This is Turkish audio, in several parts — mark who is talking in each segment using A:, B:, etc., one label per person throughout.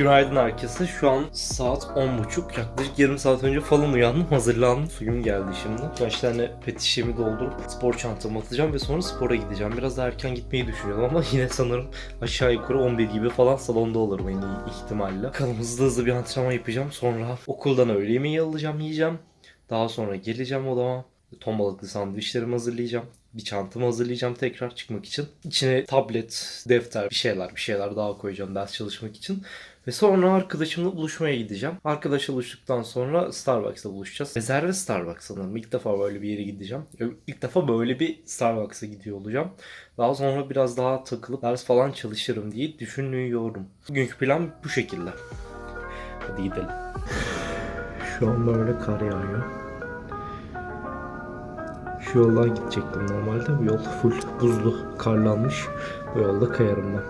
A: Günaydın herkese. Şu an saat 10.30. Yaklaşık yarım saat önce falan uyandım. Hazırlandım. Suyum geldi şimdi. Kaç tane pet şişemi doldurup spor çantamı atacağım ve sonra spora gideceğim. Biraz daha erken gitmeyi düşünüyorum ama yine sanırım aşağı yukarı 11 gibi falan salonda olurum en iyi ihtimalle. Bakalım hızlı hızlı bir antrenman yapacağım. Sonra okuldan öğle yemeği alacağım, yiyeceğim. Daha sonra geleceğim odama. Ton balıklı sandviçlerimi hazırlayacağım. Bir çantamı hazırlayacağım tekrar çıkmak için. İçine tablet, defter, bir şeyler, bir şeyler daha koyacağım ders çalışmak için. Ve sonra arkadaşımla buluşmaya gideceğim. Arkadaşla buluştuktan sonra Starbucks'ta buluşacağız. Rezerve Starbucks sanırım. İlk defa böyle bir yere gideceğim. İlk defa böyle bir Starbucks'a gidiyor olacağım. Daha sonra biraz daha takılıp ders falan çalışırım diye düşünüyorum. Bugünkü plan bu şekilde. Hadi gidelim. Şu an böyle kar yağıyor. Şu yoldan gidecektim normalde. Bu yol full buzlu, karlanmış. Bu yolda kayarım ben.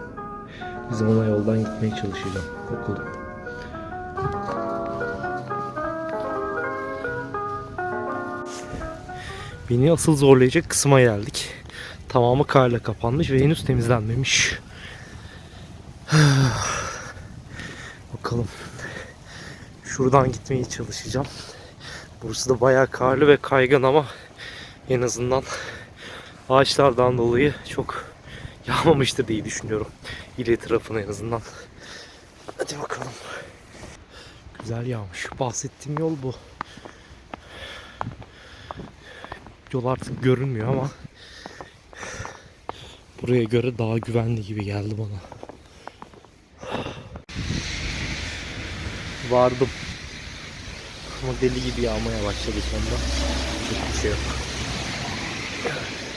A: Bizim ona yoldan gitmeye çalışacağım okula. Beni asıl zorlayacak kısma geldik. Tamamı karla kapanmış ve henüz temizlenmemiş. Bakalım. Şuradan gitmeye çalışacağım. Burası da bayağı karlı ve kaygan ama en azından ağaçlardan dolayı çok yağmamıştır diye düşünüyorum. İleri tarafına en azından. Hadi bakalım. Güzel yağmış. Bahsettiğim yol bu. Yol artık görünmüyor ama buraya göre daha güvenli gibi geldi bana. Vardım. Ama deli gibi yağmaya başladı sonra. Hiçbir şey yok. God.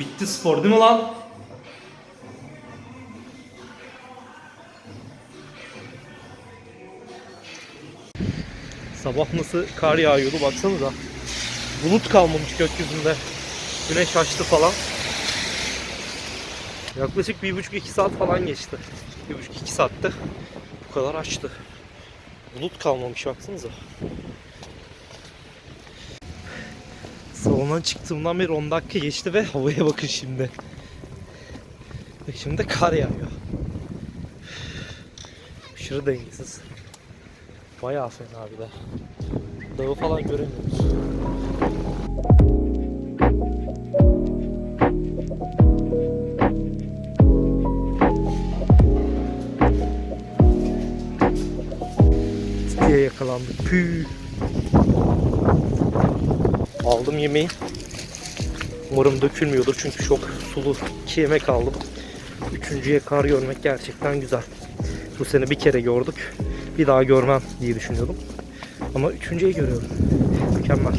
A: Bitti spor değil mi lan? Sabah nasıl kar yağıyordu baksanıza. Bulut kalmamış gökyüzünde. Güneş açtı falan. Yaklaşık bir buçuk iki saat falan geçti. Bir buçuk iki saatte bu kadar açtı. Bulut kalmamış baksanıza. Salondan çıktığımdan beri 10 dakika geçti ve havaya bakın şimdi. Ve şimdi de kar yağıyor. Aşırı dengesiz. Bayağı fena bir de. Dağı falan göremiyoruz. diye yakalandık. Püh. Aldım yemeği. Umarım dökülmüyordur çünkü çok sulu iki yemek aldım. Üçüncüye kar görmek gerçekten güzel. Bu sene bir kere gördük. Bir daha görmem diye düşünüyordum. Ama üçüncüye görüyorum. Mükemmel.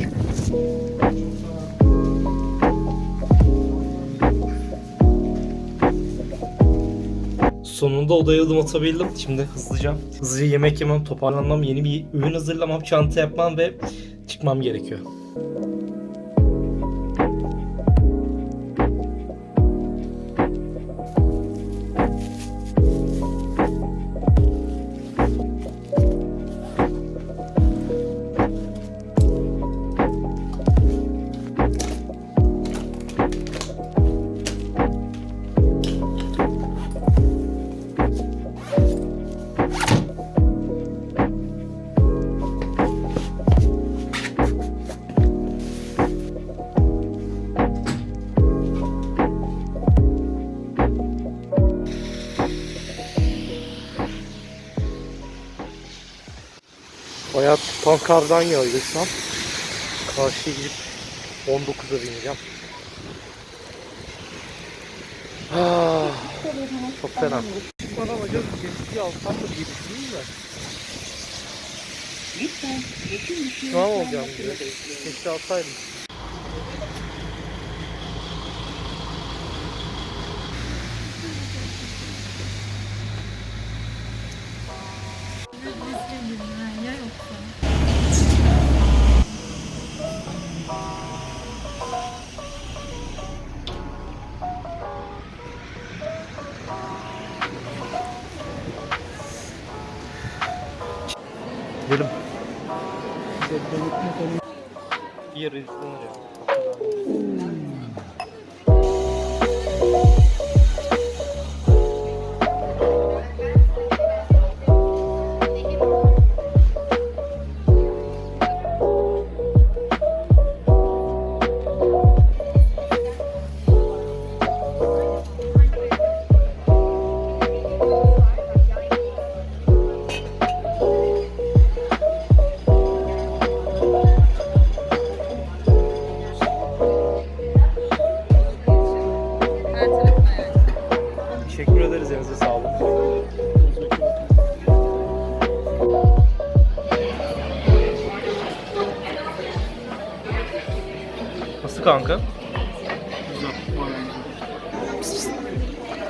A: Sonunda odaya adım atabildim. Şimdi hızlıca hızlıca yemek yemem, toparlanmam, yeni bir ürün hazırlamam, çanta yapmam ve çıkmam gerekiyor. Bayağı tutan kardan yağıyor şu an. Karşıya gidip 19'a bineceğim. Ah, çok fena. Bana hocam gemisi alsam mı diye düşündüm de.
B: Lütfen
A: an olacağım
B: bekleyin.
A: Keşke alsaydım. Y el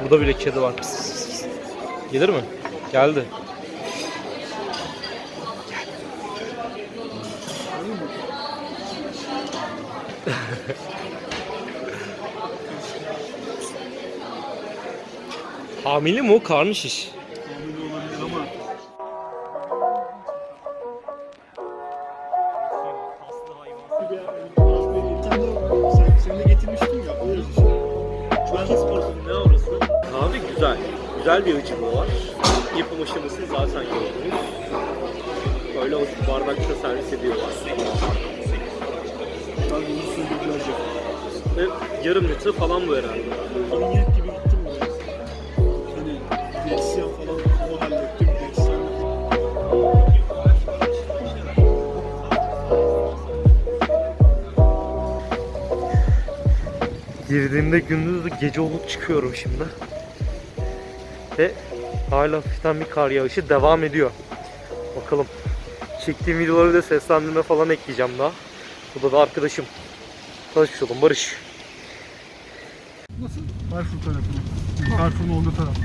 A: Burada bile kedi var. Pıs pıs pıs. Gelir mi? Geldi. Hamile mi o? Karnı şiş.
C: Tahmin olabilir ama
A: güzel. Bir açımı var. Yapım aşamasını zaten gördünüz. Böyle o bardakta servis ediyorlar.
C: Sürdürülecek.
A: Ve yarım litre falan bu herhalde.
C: Manyak gibi gittim buraya. Hani diyetisyen falan o hallettim.
A: Girdiğimde gündüz gece olup çıkıyorum şimdi. Ve hala hafiften bir kar yağışı devam ediyor. Bakalım. Çektiğim videoları da seslendirme falan ekleyeceğim daha. Bu da arkadaşım. Tanışmış oldum Barış.
C: Nasıl? Carrefour tarafına. Carrefour'un olduğu taraf.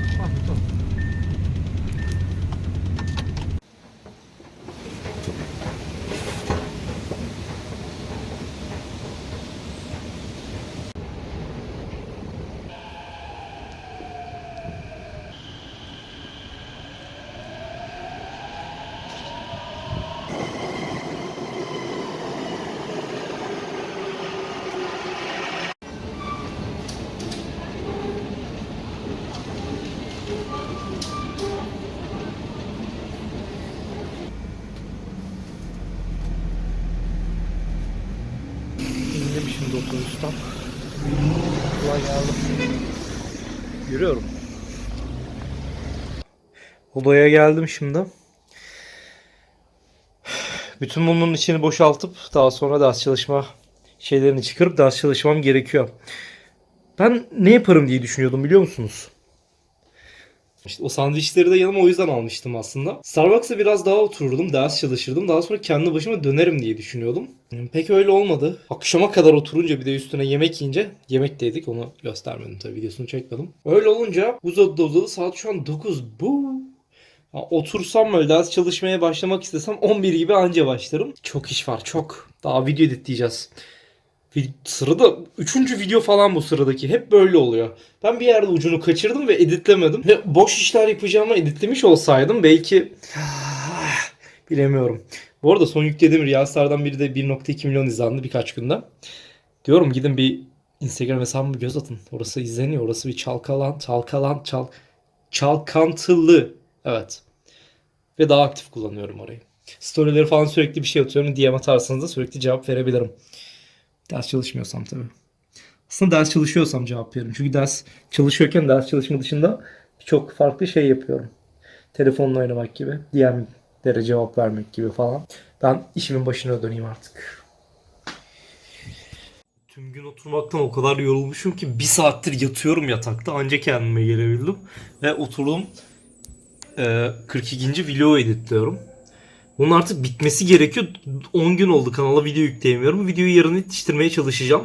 A: İndim şimdi otobüsten. Kolay geldim. Yürüyorum. Odaya geldim şimdi. Bütün bunun içini boşaltıp daha sonra ders çalışma şeylerini çıkarıp ders çalışmam gerekiyor. Ben ne yaparım diye düşünüyordum biliyor musunuz? İşte o sandviçleri de yanıma o yüzden almıştım aslında. Starbucks'a biraz daha otururdum, ders çalışırdım. Daha sonra kendi başıma dönerim diye düşünüyordum. Pek öyle olmadı. Akşama kadar oturunca bir de üstüne yemek yiyince yemek de yedik onu göstermedim tabii videosunu çekmedim. Öyle olunca uzadı uzadı saat şu an 9 bu. Otursam böyle ders çalışmaya başlamak istesem 11 gibi anca başlarım. Çok iş var çok. Daha video editleyeceğiz. Sırada üçüncü video falan bu sıradaki. Hep böyle oluyor. Ben bir yerde ucunu kaçırdım ve editlemedim. Ve boş işler yapacağımı editlemiş olsaydım belki... Bilemiyorum. Bu arada son yüklediğim Reels'lardan biri de 1.2 milyon izlendi birkaç günde. Diyorum gidin bir Instagram hesabıma bir göz atın. Orası izleniyor. Orası bir çalkalan, çalkalan, çal, çalkantılı. Evet. Ve daha aktif kullanıyorum orayı. Storyleri falan sürekli bir şey atıyorum. DM atarsanız da sürekli cevap verebilirim. Ders çalışmıyorsam tabii. Aslında ders çalışıyorsam cevap veririm. Çünkü ders çalışıyorken ders çalışma dışında çok farklı şey yapıyorum. Telefonla oynamak gibi. DM'lere cevap vermek gibi falan. Ben işimin başına döneyim artık. Tüm gün oturmaktan o kadar yorulmuşum ki bir saattir yatıyorum yatakta. Anca kendime gelebildim. Ve oturdum. Ee, 42. vlogu editliyorum. Onun artık bitmesi gerekiyor. 10 gün oldu kanala video yükleyemiyorum. Videoyu yarın yetiştirmeye çalışacağım.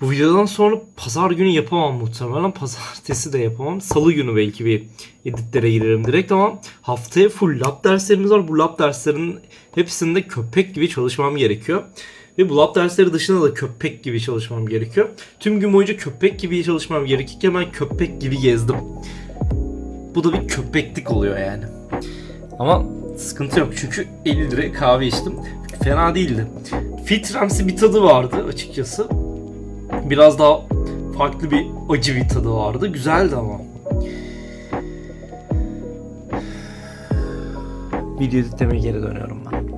A: Bu videodan sonra pazar günü yapamam muhtemelen. Pazartesi de yapamam. Salı günü belki bir editlere girerim direkt ama haftaya full lab derslerimiz var. Bu lab derslerinin hepsinde köpek gibi çalışmam gerekiyor. Ve bu lab dersleri dışında da köpek gibi çalışmam gerekiyor. Tüm gün boyunca köpek gibi çalışmam gerekirken ben köpek gibi gezdim. Bu da bir köpeklik oluyor yani. Ama sıkıntı yok çünkü 50 lira kahve içtim. Fena değildi. Filtremsi bir tadı vardı açıkçası. Biraz daha farklı bir acı bir tadı vardı. Güzeldi ama. Video editlemeye geri dönüyorum ben.